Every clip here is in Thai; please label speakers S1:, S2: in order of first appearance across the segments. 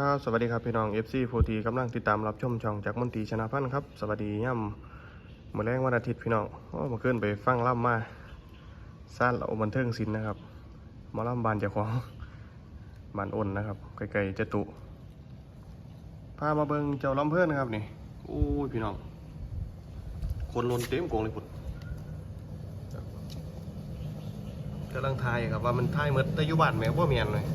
S1: ครับสวัสดีครับพี่น้อง FC โฟทีกำลังติดตามรับชมช่องจากมนตรีชนะพันธ์ครับ สวัสดีย่ำเมื่อแรงวันอาทิตย์พี่น้องโอ้มาขึ้นไปฟังล่ำมาซ่านเราบันเทิงศิลป์นะครับมาล่ำบานเจ้าของบานอ้นนะครับไกลๆจตุพามาเบิงเจ้าลำเพื่อนนะครับนี่โอ้ยพี่น้อง คนล้นเต็มโกงเลยพุดกำลังทายครับว่ามันทายเมื่อต่อยุบานแม่ว่าเมียนเลย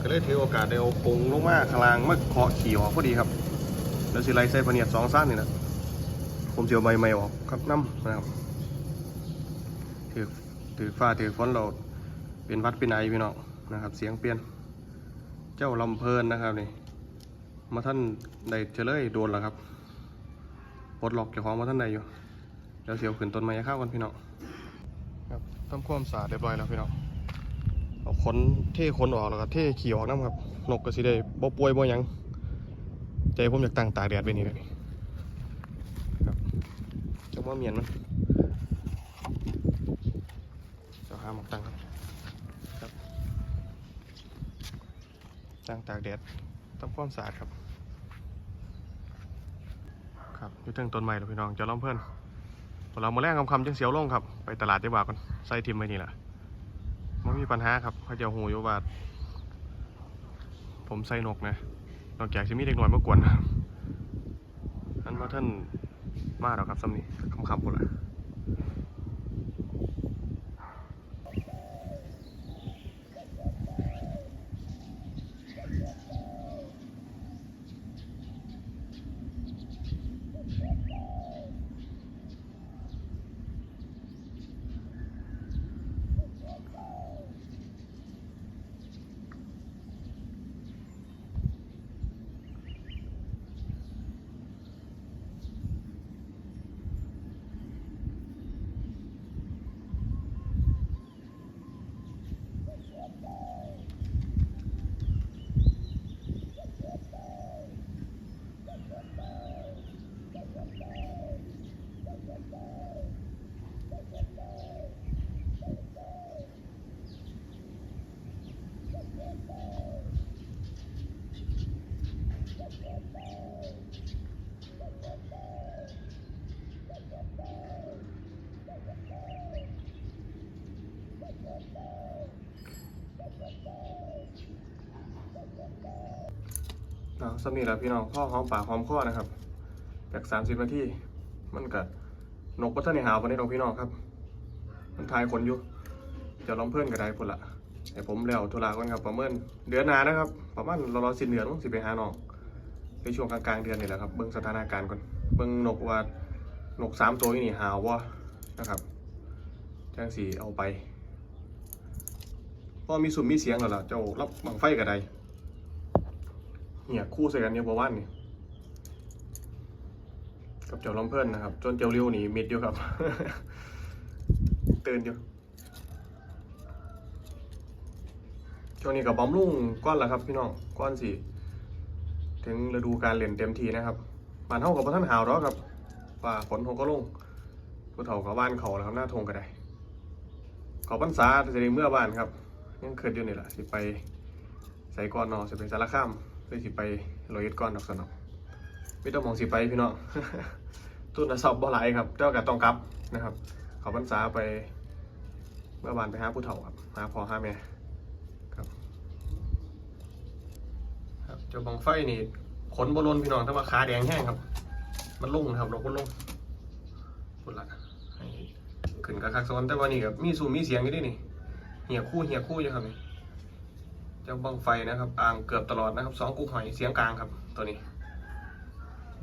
S1: ก็เลยถือโอกาสได้เอาปงลงมาข้างล่างมาเคาะขี่ออกพอดีครับ แล้วสิไลใส่พเนียดสองสั้นนี่นะผมเสียวใบไม้ออกครับน้ำนะครับถือถือฟ้าถือฝนเราเป็นวัดเป็นไอพี่น้องนะครับ เสียงเปลี่ยน เจ้าลำเพลินนะครับนี่มาท่านได้เฉลยโดนแล้วครับปลดล็อกเจ้าของมาท่านใดอยู่เดี๋ยวเสียวขึ้นต้นไม้ข้าวกันพี่น้องครับทำความสะอาดเรียบร้อยแล้วพี่น้อง เอาขนเท่ขนออกแล้วก็เท่ขี่ออกน้ำครับ นกก็สิได้บ่ป่วยบ่ยังใจผมอยากตั้งตากแดดไปนี่เลยครับจังว่าเมียนมันเจ้าหาหมอกตั้งครับครับตั้งตากแดดทำความสะอาดครับ ครับอยู่เทิงต้นไม้แล้วพี่น้องเจะล้อมเพื่อนพอเรามาแรงคำคำจังเสียวลงครับ ไปตลาดได้บ่าก่อนใส่ทิมไว้นี่แหละ ไม่มีปัญหาครับเขาจะหูอยู่ว่าผมใส่นกนะนอกจากจะมีเด็กหน่อยมากวนอันว่าท่านมาแล้วครับสำนี้คำคำๆพุ่นละ เอาซ้ำนี้แหละพี่น้องพ่อหอมปากหอมคอนะครับจากสามสิบนาทีมันกันกพัฒนาหาววันนี้น้องพี่น้องครับ มันทายคนอยู่เจะลองเพื่อนกับได้พุ่นละไอผมแล้วธุระก่อนครับประเมินเดือนหนานะครับ ประมาณเราราสิ้นเดือนต้งสิไปหาน้องในช่วงกลางๆเดือนนี่แหละครับเบิ่งสถานการณ์ก่อนเบิ่งนกว่านกสามตัวนี่หาววะนะครับจังสีเอาไปพอมีสุ่มมีเสียงแล้วล่ะเจ้ารับบังไฟกับใด เนี่ยคู่ใส่กันเนี่ยบ่ว่านนี่กับเจ้าลำเพื่อนนะครับ จนเจ้าเลี้ยวหนีมิดอยู่ครับ ตื่นอยู่ช่วงนี้กับบอมลุ่งก้อนละครับพี่น้องก้อนสี่ถึงฤดูการเล่นเต็มทีนะครับบานเท่ากับท่านหาวแล้วครับว่าฝนคงก็ลงผู้เฒ่ากับบ้านเขาแล้วครับหน้าทงก็ได้ขาพรรษาจะได้เมื่อบ้านครับยังเกิดอยู่นี่แหละสิไปใส่ก้อนเนอสิไปสารข้าม หรือสิไปโรยเอ็ดก้อนดอกสนองไม่ต้องมองสิไปพี่น้องตุนสอบบ่หลายครับเจ้าก็ต้องกลับนะครับเขาพรรษาไปเมื่อวานไปหาผู้เฒ่าครับหาพอหาแม่ครับ ครับเจ้าบังไฟนี่ขนบอลลนพี่น้องแต่ว่าขาแดงแห้งครับ มันลุ่งครับดอกมันลุ่งพุ่นละขึ้นกระคักซ้อนแต่ว่านี่ครับมีสูมีเสียงอยู่ด้วยนี่เหี่ยคู่เหี่ยคู่อยู่ครับนี่ เจ้าบังไฟนะครับอ่างเกือบตลอดนะครับสองกูหอยเสียงกลางครับ ตัวนี้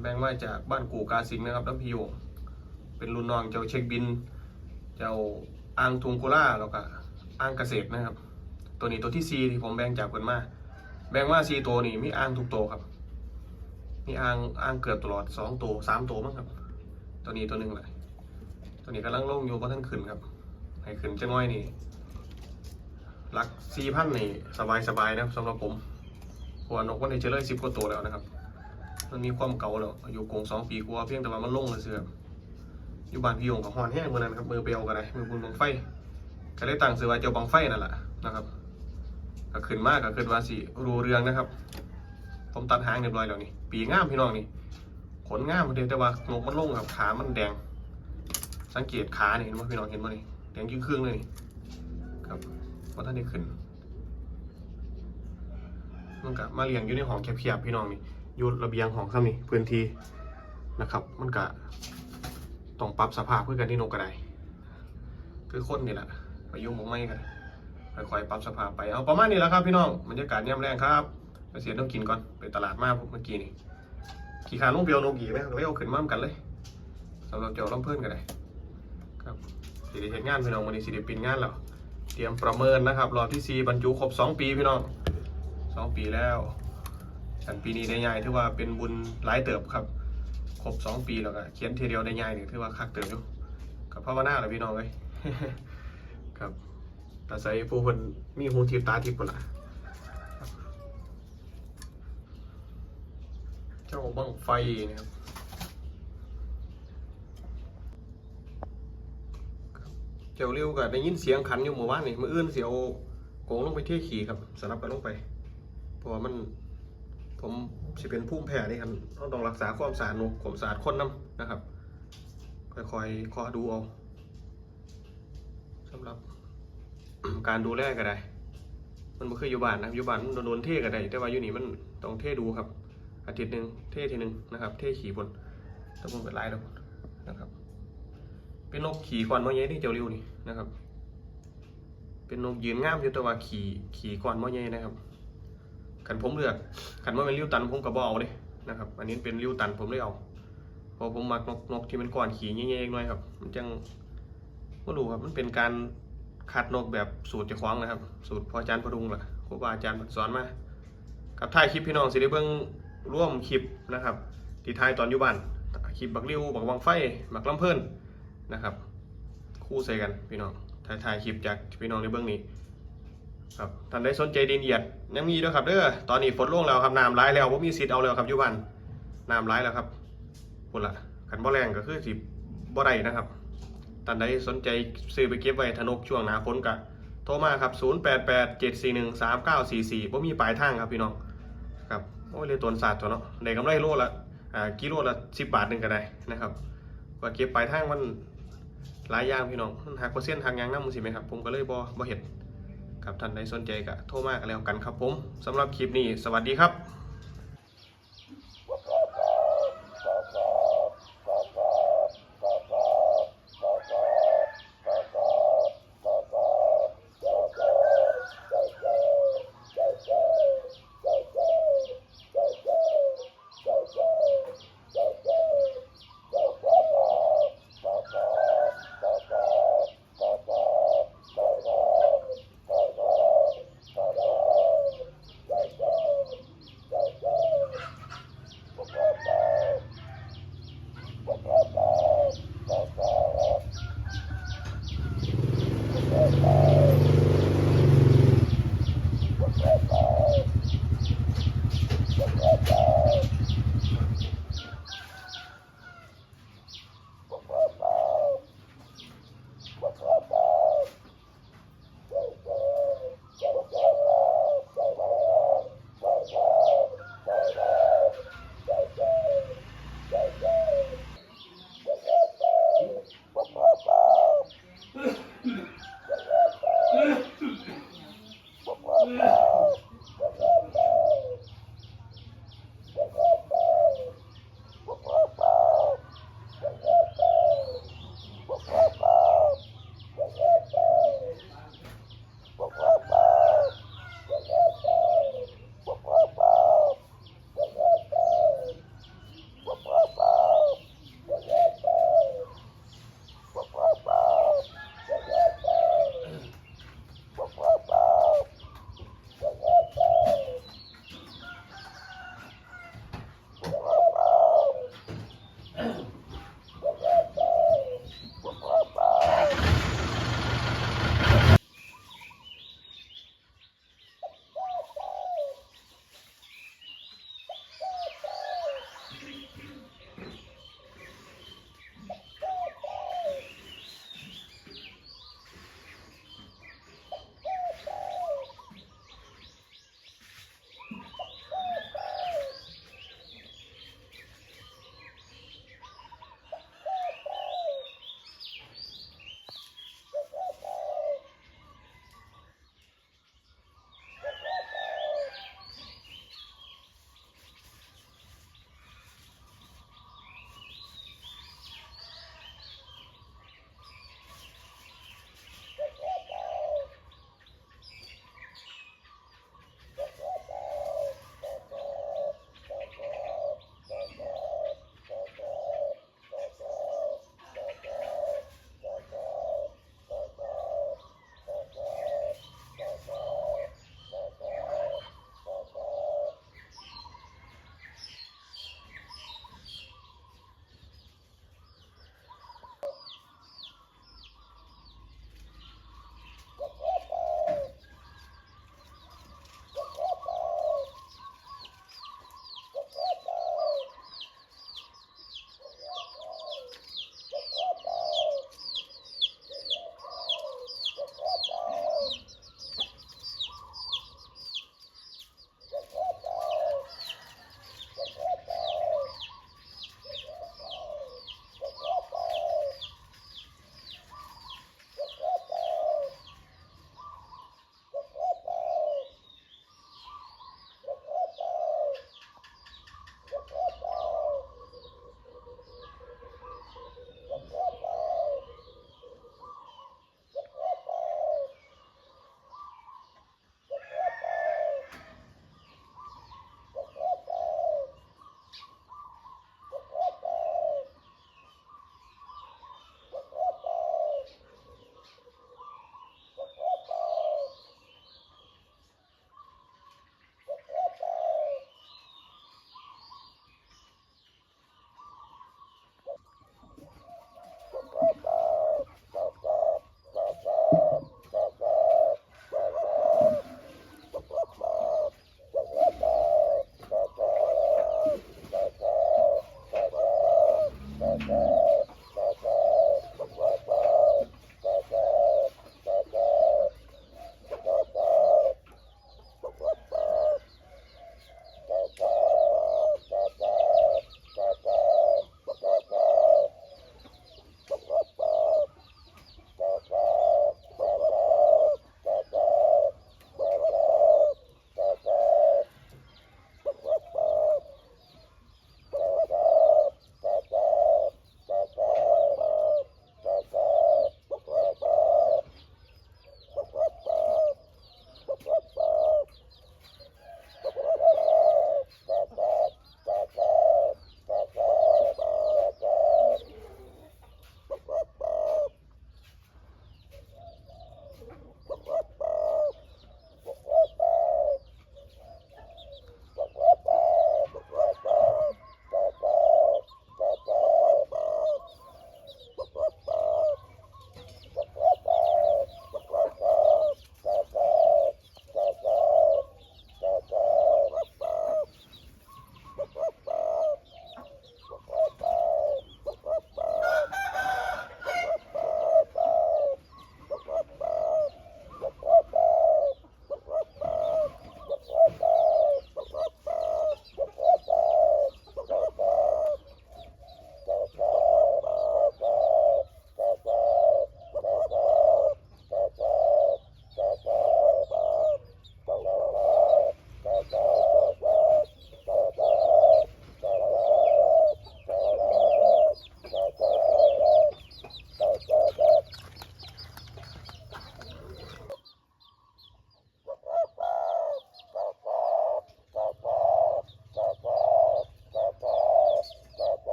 S1: แบ่งมาจากบ้านกูกาสิงนะครับน้ำพิโยเป็นรุ่นน้องเจ้าเช็คบิน เจ้าอ่างทุงโคล่าแล้วก็อ่างเกษตรนะครับ ตัวนี้ตัวที่ซีที่ผมแบ่งจากเพิ่นมาแบ่งมาซีตัวนี่มีอ่างทุกตัวครับ มีอ่างอ่างเกือบตลอดสองตัวสามตัวมั้งครับ ตัวนี้ตัวหนึ่งเลยตัวนี้กำลังลงอยู่เพราะท่านขึ้นครับ ให้ขึ้นจะน้อยนี่ หลักสี่พันนี่สบายสบายๆนะครับสำหรับผมเพราะว่านกมันได้เจริญสิบกว่าตัวแล้วนะครับ มันมีความเก่าแล้วอยู่กงสองปีกว่าเพียงแต่ว่ามันลงเลยเสืออยู่บ้านพี่ยงกับฮอนแห้งเมื่อนั้นครับมือเปียวกันเลยมือบุญบังไฟก็ได้ตั้งซื้อว่าเจ้าบังไฟนั่นแหละนะครับก็ขึ้นมากก็ขึ้นว่าสิรูเรืองนะครับ ผมตัดหางเรียบร้อยแล้วนี่ปีงามพี่น้องนี่ขนงามเดียวแต่ว่านกมันลงครับขามันแดง สังเกตขานี่เห็นไหมพี่น้องเห็นไหมนี่แดงยิ่งครึ่งเลยนี่ครับ ว่าท่านได้ขึ้นมันก็มาเลี้ยงอยู่ในห้องแคบๆพี่น้องนี่อยู่ระเบียงห้องซ้ำนี่พื้นที่นะครับ มันก็ต้องปรับสภาพเพื่อกันที่นกกระไดคือคนนี่แหละไปยุ่งมงไม่กันค่อยๆปรับสภาพไปเอาประมาณนี้แล้วครับพี่น้องบรรยากาศย่ำแรงครับไปเสียต้องกินก่อนไปตลาดมาเมื่อกี้นี่ขี่ขาลงเปียวนกกี่ไหมเลยเอาขึ้นมาเหมือนกันเลยสำหรับเจ้าลำเพื่อนกันเลยครับสิได้เห็นงานพี่น้องวันนี้สิได้ปินงานแล้ว เตรียมประเมินนะครับรอบที่สี่บรรจุครบสองปีพี่น้องสองปีแล้วฉันปีนี้ได้ใหญ่ถือว่าเป็นบุญหลายเติบครับ ครบสองปีแล้วก็เขียนทีเดียวได้ใหญ่นี่ถือว่าคักเติบอยู่กับภาวนาแหละพี่น้องเลยครับแต่ใส่ผู้คนมีหูทิพย์ตาทิพย์คนละเจ้าบังไฟนะครับครับ เจ้าเร็วก็ได้ยินเสียงขันอยู่หมู่บ้านนี่มืออื่นเสียวโกงลงไปเที่ยขี่ครับสลับกันลงไป เพราะว่ามัน ผมสิเป็นภูมิแพ้นี่ครับต้องต้องรักษาความสะอาดนกความสะอาดคนน้ำนะครับค่อยๆคอดูเอาสำหรับการดูแลก็ได้ มันบ่คืออยู่บ้านนะอยู่บ้านมันโดนเท่ก็ได้ แต่ว่าอยู่นี่มันต้องเท่ดูครับ อาทิตย์หนึ่งเท่ทีหนึ่งนะครับ เท่ขี่บนต้องมันเป็นลายแล้วนะครับ เป็นนกขี่ก่อนมอเย่ที่เจ้าริวนี่นะครับ เป็นนกยืนงามอยู่แต่ว่าขี่ขี่ก่อนมอเย่นะครับขันผมเลือกขันว่าเป็นริ้วตันผมก็บเอาเลยนะครับ อันนี้เป็นริ้วตันผมเลยเอาพราะผมมักนกนกที่มันก่อนขี่เงี้ยๆหน่อยครับ มันจังไม่รู้ครับ มันเป็นการคัดนกแบบสูตรจะคว้องนะครับ สูตรพออาจารย์พดุงล่ะครูบาอาจารย์สอนมากับท้ายคลิปพี่น้องสิได้เบิ่งร่วมคลิปนะครับที่ท้ายตอนอยู่บ้านคลิปบักริ้วบักวังไฟบักลำเพลิน นะครับ คู่ใส่กันพี่น้องถ่ายถ่ายคลิปจากพี่น้องในเบื้องนี้ครับท่านได้สนใจดินเหยียดยังมีด้วยครับเด้อตอนนี้ฝนลงแล้วครับน้ำร้ายแล้วผมมีสิทธิ์เอาแล้วครับยู่บ้านน้ำร้ายแล้วครับพุ่นละขันบ่แรงก็คือสิบ่ได้นะครับท่านใดสนใจซื้อไปเก็บไว้ทนกช่วงหนาฝนก็โทรมาครับ 0887413944บ่มีปลายทางครับพี่น้องครับโอ้ยเลยตนศาสตร์ตัวเนาะได้กำไรโลละอ่ากิโลละ10บาทหนึงก็ได้นะครับว่าเก็บปลายทางมัน หลายอย่างพี่น้องมันหักเปอร์เซ็นต์หักยังน้ำมือสิไหมครับผมก็เลยบอบอเห็ดครับท่านใดสนใจก็โทรมากแล้วกันครับผมสำหรับคลิปนี้สวัสดีครับ